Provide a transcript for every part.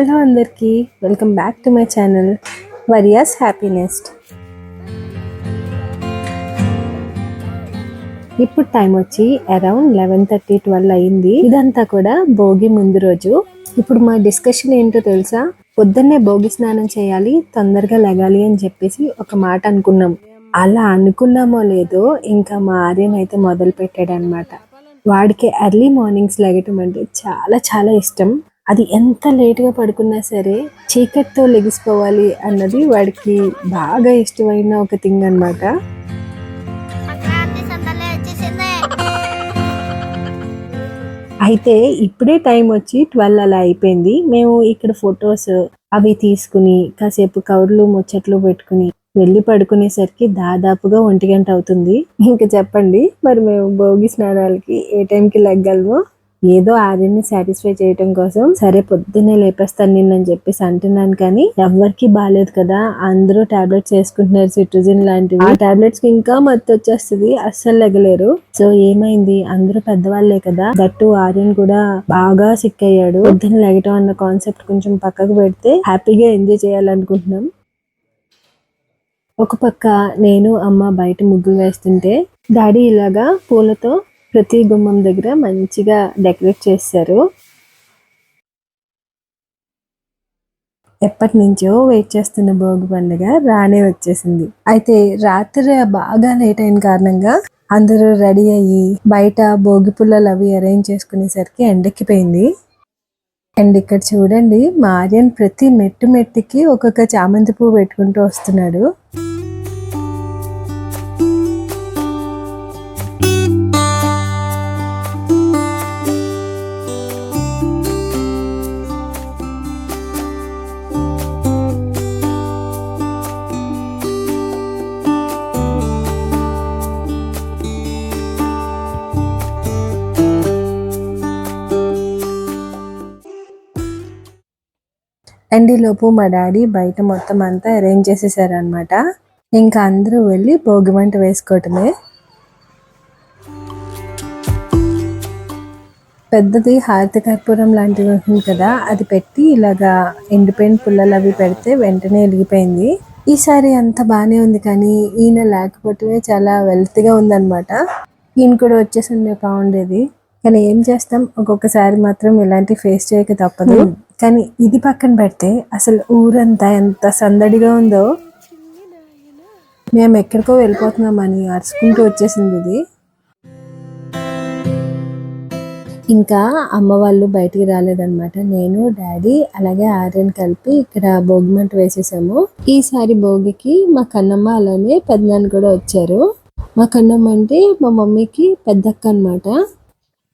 Hello అందరికీ welcome back to my channel వరియాస్ happiness ఇప్పుడు time వచ్చి అరౌండ్ లెవెన్ థర్టీ ట్వెల్వ్ అయింది. ఇదంతా కూడా భోగి ముందు రోజు. ఇప్పుడు మా డిస్కషన్ ఏంటో తెలుసా? పొద్దున్నే భోగి స్నానం చేయాలి తొందరగా లెగాలి అని చెప్పేసి ఒక మాట అనుకున్నాం. అలా అనుకున్నామో లేదో ఇంకా మా ఆర్యన్ అయితే మొదలు పెట్టాడనమాట వాడికి ఎర్లీ మార్నింగ్స్ లెగటం అంటే చాలా చాలా ఇష్టం. అది ఎంత లేట్గా పడుకున్నా సరే చీకటితో లెగిసిపోవాలి అన్నది వాడికి బాగా ఇష్టమైన ఒక థింగ్ అన్నమాట. అయితే ఇప్పుడే టైం వచ్చి ట్వెల్వ్ అలా అయిపోయింది. మేము ఇక్కడ ఫొటోస్ అవి తీసుకుని కాసేపు కవర్లు ముచ్చట్లు పెట్టుకుని వెళ్ళి పడుకునేసరికి దాదాపుగా ఒంటి గంట అవుతుంది. ఇంకా చెప్పండి మరి మేము భోగి స్నానాలకి ఏ టైంకి లెగ్గలమో? ఏదో ఆర్యన్ని సాటిస్ఫై చేయటం కోసం సరే పొద్దున్నే లేపేస్తాను నిన్నని చెప్పేసి అంటున్నాను కానీ ఎవరికి బాగాలేదు కదా. అందరూ టాబ్లెట్స్ వేసుకుంటున్నారు సిట్రజిన్ లాంటివి. ఆ టాబ్లెట్స్కి ఇంకా మత్తు వచ్చేస్తుంది అస్సలు లెగలేరు. సో ఏమైంది? అందరూ పెద్దవాళ్ళే కదా. దట్టు ఆర్యన్ కూడా బాగా సిక్ అయ్యాడు. పొద్దున్న లెగటం అన్న కాన్సెప్ట్ కొంచెం పక్కకు పెడితే హ్యాపీగా ఎంజాయ్ చేయాలనుకుంటున్నాం. ఒక పక్క నేను అమ్మ బయట ముగ్గులు వేస్తుంటే డాడీ ఇలాగా పూలతో ప్రతి గుమ్మం దగ్గర మంచిగా డెకరేట్ చేశారు. ఎప్పటి నుంచో వెయిట్ చేస్తున్న భోగి పండుగ రానే వచ్చేసింది. అయితే రాత్రి బాగా లేట్ అయిన కారణంగా అందరూ రెడీ అయ్యి బయట భోగి పుల్లలు అవి అరేంజ్ చేసుకునేసరికి ఎండెక్కిపోయింది. అండ్ ఇక్కడ చూడండి మార్యన్ ప్రతి మెట్టు మెట్టుకి ఒక్కొక్క చామంతి పువ్వు పెట్టుకుంటూ వస్తున్నాడు. అండ్ ఈలోపు మా డాడీ బయట మొత్తం అంతా అరేంజ్ చేసేసారనమాట ఇంకా అందరూ వెళ్ళి భోగి మంట వేసుకోవటమే. పెద్దది హారతి కర్పూరం లాంటిది ఉంటుంది కదా అది పెట్టి ఇలాగా ఎండిపోయిన పుల్లలు అవి పెడితే వెంటనే వెలిగిపోయింది. ఈసారి అంత బాగానే ఉంది కానీ ఈయన లేకపోతే చాలా వెల్త్గా ఉందన్నమాట. ఈయన కూడా వచ్చేసి ఉండే బాగుండేది కానీ ఏం చేస్తాం? ఒక్కొక్కసారి మాత్రం ఇలాంటి ఫేస్ చేయక తప్పదు. కానీ ఇది పక్కన పెడితే అసలు ఊరంతా ఎంత సందడిగా ఉందో. మేము ఎక్కడికో వెళ్ళిపోతున్నామని అరుచుకుంటూ వచ్చేసింది ఇది. ఇంకా అమ్మ వాళ్ళు బయటికి రాలేదన్నమాట. నేను డాడీ అలాగే ఆర్యన్ కలిపి ఇక్కడ భోగి మంట వేసేసాము. ఈసారి భోగికి మా కన్నమ్మ అలానే పెద్దనాన్న కూడా వచ్చారు. మా కన్నమ్మ అంటే మా మమ్మీకి పెద్దక్క అన్నమాట.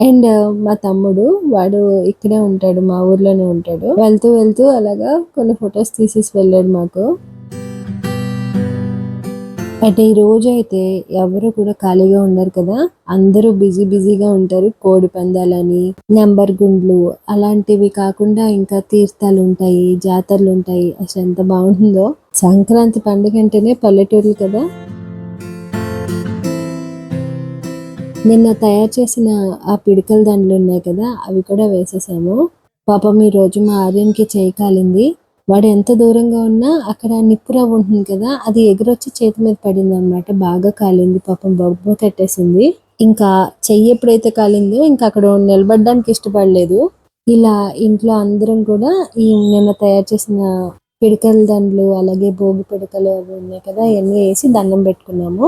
అండ్ మా తమ్ముడు వాడు ఇక్కడే ఉంటాడు మా ఊర్లోనే ఉంటాడు. వెళ్తూ వెళ్తూ అలాగా కొన్ని ఫొటోస్ తీసేసి వెళ్ళాడు మాకు. అంటే ఈ రోజు అయితే ఎవరు కూడా ఖాళీగా ఉండరు కదా. అందరూ బిజీ బిజీగా ఉంటారు. కోడి పందాలని నెంబర్ గుండ్లు అలాంటివి కాకుండా ఇంకా తీర్థాలు ఉంటాయి జాతరలు ఉంటాయి. అసలు ఎంత బాగుంటుందో సంక్రాంతి పండుగ అంటేనే పల్లెటూర్లు కదా. నిన్న తయారు చేసిన ఆ పిడికల దండలు ఉన్నాయి కదా అవి కూడా వేసేసాము. పాపం ఈ రోజు మా ఆర్యన్కి చేయి కాలింది. వాడు ఎంత దూరంగా ఉన్నా అక్కడ నిప్పురవ్వ ఉంటుంది కదా అది ఎగురొచ్చి చేతి మీద పడింది అనమాట బాగా కాలింది పాపం బొబ్బ కట్టేసింది ఇంకా చెయ్యి ఎప్పుడైతే కాలిందో ఇంకా అక్కడ నిలబడడానికి ఇష్టపడలేదు. ఇలా ఇంట్లో అందరం కూడా ఈ నిన్న తయారు చేసిన పిడకల దండలు అలాగే భోగి పిడకలు అవి ఉన్నాయి కదా ఇవన్నీ వేసి దండం పెట్టుకున్నాము.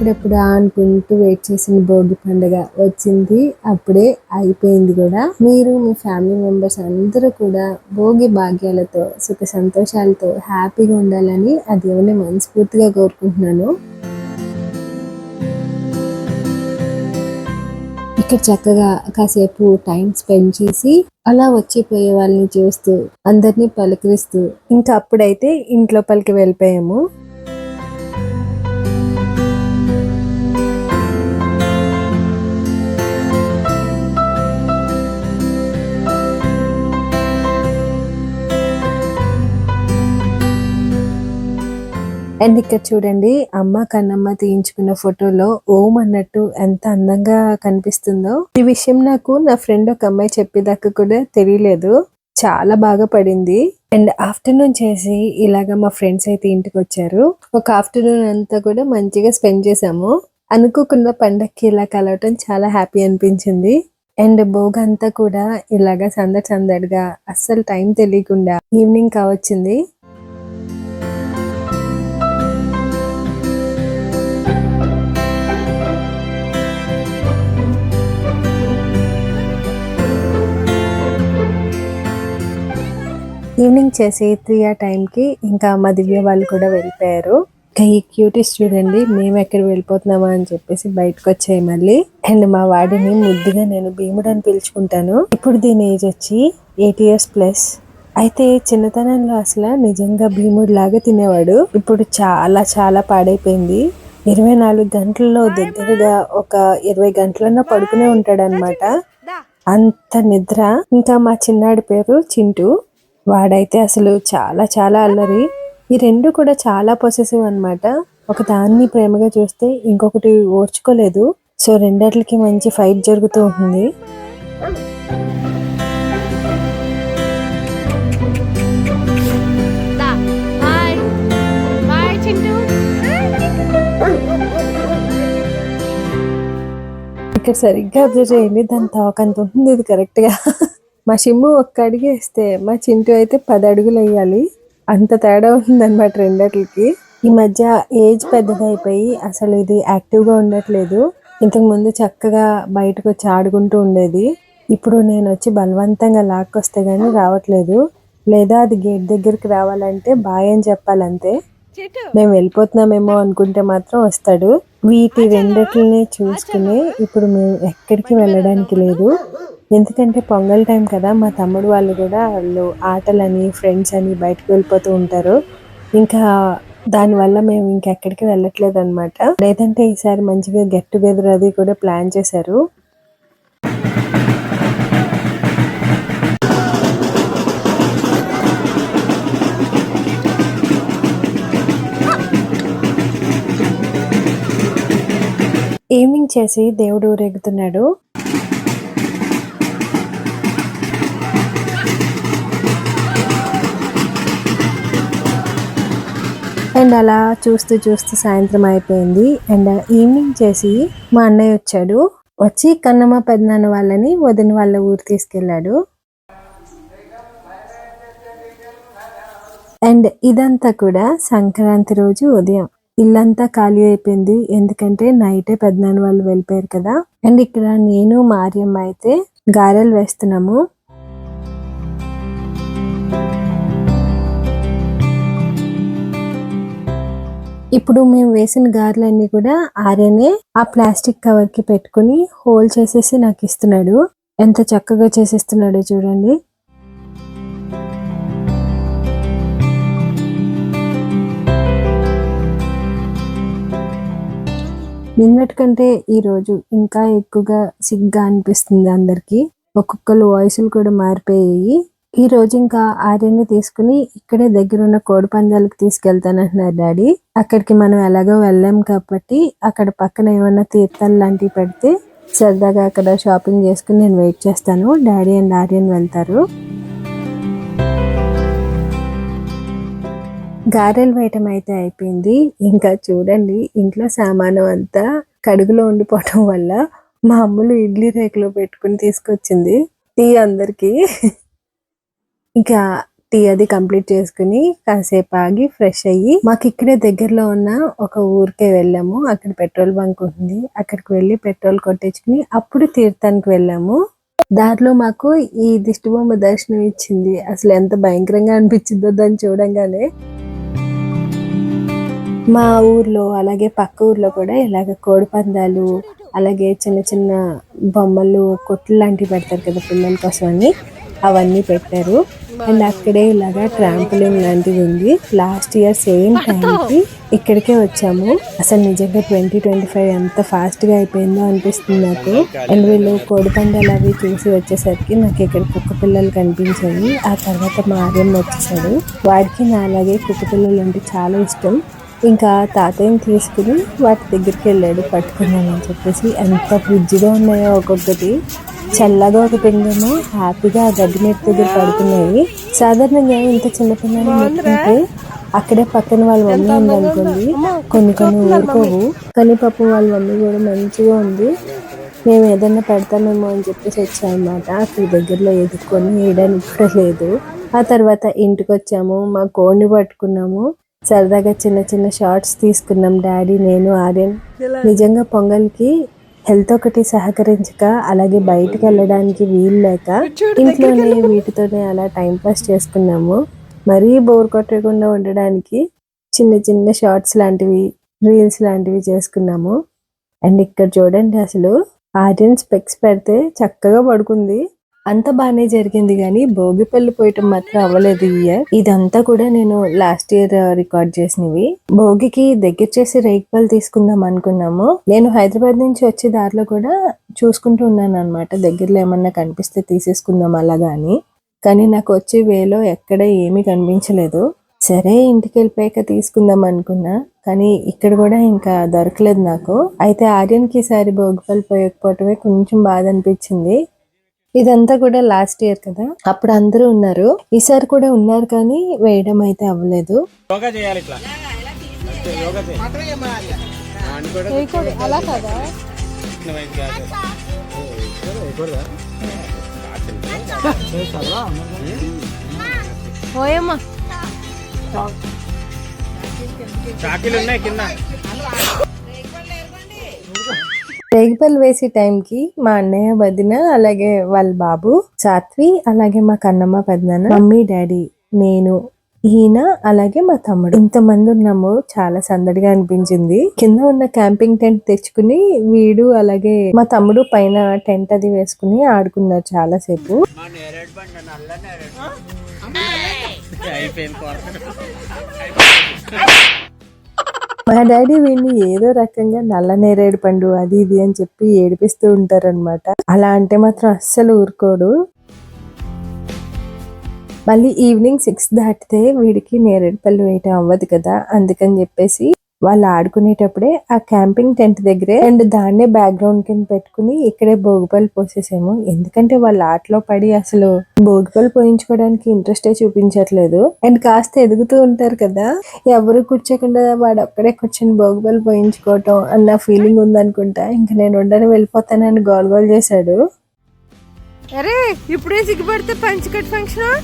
ఎప్పుడెప్పుడు అనుకుంటూ వెయిట్ చేసిన భోగి పండుగ వచ్చింది. అప్పుడే అయిపోయింది కూడా. మీరు మీ ఫ్యామిలీ మెంబర్స్ అందరూ కూడా భోగి భాగ్యాలతో సుఖ సంతోషాలతో హ్యాపీగా ఉండాలని ఆ దేవుని మనస్ఫూర్తిగా కోరుకుంటున్నాను. ఇక్కడ చక్కగా కాసేపు టైం స్పెండ్ చేసి అలా వచ్చిపోయే వాళ్ళని చూస్తూ అందరినీ పలకరిస్తూ ఇంకా అప్పుడైతే ఇంట్లో పలికి వెళ్ళిపోయాము. అండ్ ఇక్కడ చూడండి అమ్మ కన్నమ్మ తీయించుకున్న ఫోటోలో ఓం అన్నట్టు ఎంత అందంగా కనిపిస్తుందో. ఈ విషయం నాకు నా ఫ్రెండ్ ఒక అమ్మాయి చెప్పేదాకా కూడా తెలియలేదు. చాలా బాగా పడింది. అండ్ ఆఫ్టర్నూన్ చేసి ఇలాగా మా ఫ్రెండ్స్ అయితే ఇంటికి వచ్చారు. ఒక ఆఫ్టర్నూన్ అంతా కూడా మంచిగా స్పెండ్ చేసాము అనుకోకుండా పండక్కి ఇలా కలవటం చాలా హ్యాపీ అనిపించింది. అండ్ భోగ అంతా కూడా ఇలాగా సందడి సందడిగా అస్సలు టైం తెలియకుండా ఈవినింగ్ కావచ్చింది. ఈవినింగ్ చేసి త్రీ ఆ టైంకి ఇంకా మా దివ్య వాళ్ళు కూడా వెళ్ళిపోయారు. ఇంకా ఈ క్యూటీస్ చూడండి మేము ఎక్కడ వెళ్ళిపోతున్నామా అని చెప్పేసి బయటకు వచ్చాయి మళ్ళీ. అండ్ మా వాడిని ముద్దుగా నేను భీముడు అని పిలుచుకుంటాను. ఇప్పుడు దీని ఏజ్ వచ్చి ఎయిట్ ఇయర్స్ ప్లస్ అయితే చిన్నతనంలో అసలు నిజంగా భీముడు లాగా తినేవాడు. ఇప్పుడు చాలా చాలా పాడైపోయింది. ఇరవై నాలుగు గంటల్లో దగ్గరగా ఒక ఇరవై గంటలన్నా పడుకునే ఉంటాడు అంత నిద్ర. ఇంకా మా చిన్నాడి పేరు చింటూ. వాడైతే అసలు చాలా చాలా అల్లరి. ఈ రెండు కూడా చాలా పొసెసివ్ అన్నమాట. ఒక దాన్ని ప్రేమగా చూస్తే ఇంకొకటి ఓర్చుకోలేదు. సో రెండిట్లకి మంచి ఫైట్ జరుగుతూ ఉంటుంది. ఇక్కడ సరిగ్గా అబ్జర్వ్ చేయండి. దాని తోకంత ఉంటుంది ఇది కరెక్ట్గా. మా షిమ్ము ఒక్క అడుగు వేస్తే మా చింటూ అయితే పది అడుగులు వేయాలి. అంత తేడా ఉందన్నమాట రెండట్లకి ఈ మధ్య ఏజ్ పెద్దదైపోయి అసలు ఇది యాక్టివ్గా ఉండట్లేదు. ఇంతకు ముందు చక్కగా బయటకు వచ్చి ఆడుకుంటూ ఉండేది. ఇప్పుడు నేను వచ్చి బలవంతంగా లాక్కొస్తే గానీ రావట్లేదు. లేదా అది గేట్ దగ్గరికి రావాలంటే బాయ్ అని చెప్పాలంతే. మేము వెళ్ళిపోతున్నామేమో అనుకుంటే మాత్రం వస్తాడు. వీటి రెండిటిని చూసుకుని ఇప్పుడు మేము ఎక్కడికి వెళ్ళడానికి లేదు. ఎందుకంటే పొంగల్ టైం కదా మా తమ్ముడు వాళ్ళు కూడా వాళ్ళు ఆటలని ఫ్రెండ్స్ అని బయటకు వెళ్ళిపోతూ ఉంటారు. ఇంకా దానివల్ల మేము ఇంకెక్కడికి వెళ్ళట్లేదు అనమాట లేదంటే ఈసారి మంచిగా గెట్ టుగెదర్ అది కూడా ప్లాన్ చేశారు. ఈవినింగ్ చేసి దేవుడు ఊరేగుతున్నాడు అండ్ అలా చూస్తూ చూస్తూ సాయంత్రం అయిపోయింది. అండ్ ఈవినింగ్ చేసి మా అన్నయ్య వచ్చాడు. వచ్చి కన్నమ్మ పెద్దనాన్న వాళ్ళని వదిన వాళ్ళ ఊరు తీసుకెళ్ళాడు. అండ్ ఇదంతా కూడా సంక్రాంతి రోజు ఉదయం. ఇల్లంతా ఖాళీ అయిపోయింది. ఎందుకంటే నైటే పెద్దనాన్న వాళ్ళు వెళ్ళిపోయారు కదా. అండ్ ఇక్కడ నేను మార్యమ్మ అయితే గారెలు వేస్తున్నాము. ఇప్పుడు మేము వేసిన గారెలన్నీ కూడా ఆర్యనే ఆ ప్లాస్టిక్ కవర్కి పెట్టుకుని హోల్ చేసేసి నాకు ఇస్తున్నాడు. ఎంత చక్కగా చేసేస్తున్నాడో చూడండి. నిన్నటికంటే ఈ రోజు ఇంకా ఎక్కువగా సిగ్గా అనిపిస్తుంది అందరికి. ఒక్కొక్కరు వాయిస్లు కూడా మారిపోయాయి. ఈ రోజు ఇంకా ఆర్యని తీసుకుని ఇక్కడే దగ్గర ఉన్న కోడి పందాలకు తీసుకెళ్తానంటున్నారు డాడీ. అక్కడికి మనం ఎలాగో వెళ్ళాం కాబట్టి అక్కడ పక్కన ఏమైనా తీర్థాలు లాంటివి పెడితే సరదాగా అక్కడ షాపింగ్ చేసుకుని నేను వెయిట్ చేస్తాను. డాడీ అండ్ ఆర్యన్ వెళ్తారు. గారెలు వేయటం అయితే అయిపోయింది. ఇంకా చూడండి ఇంట్లో సామానం అంతా కడుగులో ఉండిపోవటం వల్ల మా అమ్ములు ఇడ్లీ రేకులో పెట్టుకుని తీసుకొచ్చింది. టీ అందరికీ. ఇంకా టీ అది కంప్లీట్ చేసుకుని కాసేపు ఆగి ఫ్రెష్ అయ్యి మాకు ఇక్కడే దగ్గరలో ఉన్న ఒక ఊరికే వెళ్ళాము. అక్కడ పెట్రోల్ బంక్ ఉంది. అక్కడికి వెళ్ళి పెట్రోల్ కొట్టించుకుని అప్పుడు తీర్థానికి వెళ్ళాము. దారిలో మాకు ఈ దిష్టిబొమ్మ దర్శనం ఇచ్చింది. అసలు ఎంత భయంకరంగా అనిపించిందో దాన్ని చూడంగానే. మా ఊర్లో అలాగే పక్క ఊర్లో కూడా ఇలాగ కోడి పందాలు అలాగే చిన్న చిన్న బొమ్మలు కొట్లు లాంటివి పెడతారు కదా పిల్లల కోసం అని అవన్నీ పెట్టారు. అండ్ అక్కడే ఇలాగా ట్రాంపులింగ్ లాంటిది ఉంది. లాస్ట్ ఇయర్ సేమ్ టైంకి ఇక్కడికే వచ్చాము. అసలు నిజంగా ట్వంటీ ట్వంటీ ఫైవ్ ఎంత ఫాస్ట్గా అయిపోయిందో అనిపిస్తుంది నాకు. అండ్ వీళ్ళు కోడి పందాలు అవి చూసి వచ్చేసరికి నాకు ఇక్కడ కుక్క పిల్లలు కనిపించాయి. ఆ తర్వాత మా ఆర్యం వచ్చేసాడు. వాడికి నా అలాగే కుక్క పిల్లలు అంటే చాలా ఇష్టం. ఇంకా తాతయ్యని తీసుకుని వాటి దగ్గరికి వెళ్ళాడు పట్టుకుందామని చెప్పేసి. ఎంత ఫ్రిడ్జ్గా ఉన్నాయో ఒక్కొక్కటి. చల్లగా ఒకటి ఉందేమో హ్యాపీగా ఆ గడ్డి మెట్టు దగ్గర పడుకున్నాయి. సాధారణంగా ఇంత చిన్న పిల్లలు ముట్టుకుంటే అక్కడే పక్కన వాళ్ళ మమ్మీ ఉందనుకోండి. కొన్ని కొన్ని ఊరుకోవు. కానీ పాపం వాళ్ళ మమ్మీ కూడా మంచిగా ఉంది. మేము ఏదైనా పెడతామేమో అని చెప్పేసి వచ్చామన్నమాట. అక్కడ దగ్గరలో ఎదుర్కొని వేయడానికి కూడా లేదు. ఆ తర్వాత ఇంటికి వచ్చాము. మా కోడిని పట్టుకున్నాము. సరదాగా చిన్న చిన్న షార్ట్స్ తీసుకున్నాం. డాడీ నేను ఆర్యన్. నిజంగా పొంగల్కి హెల్త్ ఒకటి సహకరించక అలాగే బయటకు వెళ్ళడానికి వీలు లేక ఇంట్లోనే వీటితోనే అలా టైం పాస్ చేసుకున్నాము. మరీ బోర్ కొట్టకుండా ఉండడానికి చిన్న చిన్న షార్ట్స్ లాంటివి రీల్స్ లాంటివి చేసుకున్నాము. అండ్ ఇక్కడ చూడండి అసలు ఆర్యన్ స్పెక్స్ పెడితే చక్కగా పడుకుంది. అంత బాగానే జరిగింది కానీ భోగి పళ్ళు పోయటం మాత్రం అవ్వలేదు ఇయర్ ఇదంతా కూడా నేను లాస్ట్ ఇయర్ రికార్డ్ చేసినవి. భోగికి దగ్గర చేసి రేగిపళ్ళు తీసుకుందాం అనుకున్నాము. నేను హైదరాబాద్ నుంచి వచ్చే దారిలో కూడా చూసుకుంటూ ఉన్నాను అనమాట దగ్గరలో ఏమన్నా కనిపిస్తే తీసేసుకుందాం అలాగా అని కానీ నాకు వచ్చే వేలో ఎక్కడ ఏమీ కనిపించలేదు. సరే ఇంటికి వెళ్ళిపోయాక తీసుకుందాం అనుకున్నా. కానీ ఇక్కడ కూడా ఇంకా దొరకలేదు నాకు. అయితే ఆర్యన్కి ఈసారి భోగిపల్లి పోయకపోవటమే కొంచెం బాధ అనిపించింది. ఇదంతా కూడా లాస్ట్ ఇయర్ కదా. అప్పుడు అందరూ ఉన్నారు. ఈసారి కూడా ఉన్నారు కానీ వేయడం అయితే అవ్వలేదు. అలా కదా? ఓయమ్మ. చాకీలు ఉన్నాయి కింద. రేగిపల్లి వేసే టైంకి మా అన్నయ్య వదిన అలాగే వాళ్ళ బాబు సాత్వి అలాగే మా కన్నమ్మ పెద్దనాన్న మమ్మీ డాడీ నేను ఈయన అలాగే మా తమ్ముడు. ఇంతమంది ఉన్నాము. చాలా సందడిగా అనిపించింది. కింద ఉన్న క్యాంపింగ్ టెంట్ తెచ్చుకుని వీడు అలాగే మా తమ్ముడు పైన టెంట్ అది వేసుకుని ఆడుకున్నారు చాలా సేపు అయిపోయింది మా డాడీ వీడిని ఏదో రకంగా నల్ల నేరేడు పండు అది ఇది అని చెప్పి ఏడిపిస్తూ ఉంటారన్నమాట. అలా అంటే మాత్రం అస్సలు ఊరుకోడు. మళ్ళీ ఈవినింగ్ సిక్స్ దాటితే వీడికి నేరేడు పళ్ళు వేయటం అవ్వదు కదా అందుకని చెప్పేసి వాళ్ళు ఆడుకునేటప్పుడే ఆ క్యాంపింగ్ టెంట్ దగ్గరే అండ్ దాన్నే బ్యాక్గ్రౌండ్ కింద పెట్టుకుని ఇక్కడే భోగిపళ్ళు పోసేసాము. ఎందుకంటే వాళ్ళ ఆటలో పడి అసలు భోగిపళ్ళు పోయించుకోవడానికి ఇంట్రెస్టే చూపించట్లేదు. అండ్ కాస్త ఎదుగుతూ ఉంటారు కదా ఎవరు కూర్చోకుండా వాడు ఒక్కడే కూర్చొని భోగిపళ్ళు పోయించుకోవటం అన్న ఫీలింగ్ ఉందనుకుంటా. ఇంకా నేను ఉండని వెళ్ళిపోతానని గోల్ గోల్ చేశాడు. అరే ఇప్పుడే సిగ్గుపడితే పంచకట్ ఫంక్షన్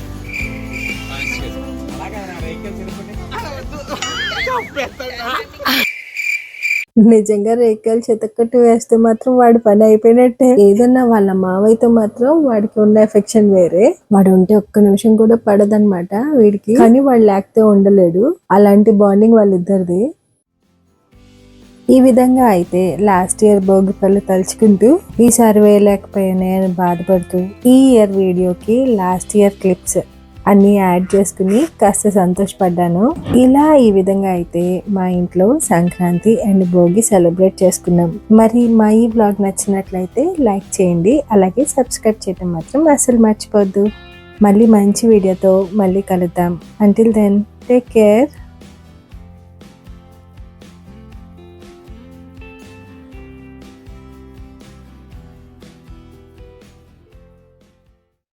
నిజంగా రేఖలు చెతక్కట్టు వేస్తే మాత్రం వాడి పని అయిపోయినట్టే. ఏదన్నా వాళ్ళ మావయ్యతో మాత్రం వాడికి ఉన్న ఎఫెక్షన్ వేరే. వాడు ఉంటే ఒక్క నిమిషం కూడా పడదన్నమాట వీడికి. కానీ వాడు లేకపోతే ఉండలేడు. అలాంటి బాండింగ్ వాళ్ళిద్దరిది. ఈ విధంగా అయితే లాస్ట్ ఇయర్ భోగి పళ్ళు తలుచుకుంటూ ఈసారి వేయలేకపోయానే అని బాధపడుతూ ఈ ఇయర్ వీడియోకి లాస్ట్ ఇయర్ క్లిప్స్ అన్నీ యాడ్ చేసుకుని కాస్త సంతోషపడ్డాను. ఇలా ఈ విధంగా అయితే మా ఇంట్లో సంక్రాంతి అండ్ భోగి సెలబ్రేట్ చేసుకున్నాం. మరి మా ఈ బ్లాగ్ నచ్చినట్లయితే లైక్ చేయండి అలాగే సబ్స్క్రైబ్ చేయడం మాత్రం అసలు మర్చిపోద్దు. మళ్ళీ మంచి వీడియోతో మళ్ళీ కలుద్దాం. Until then take care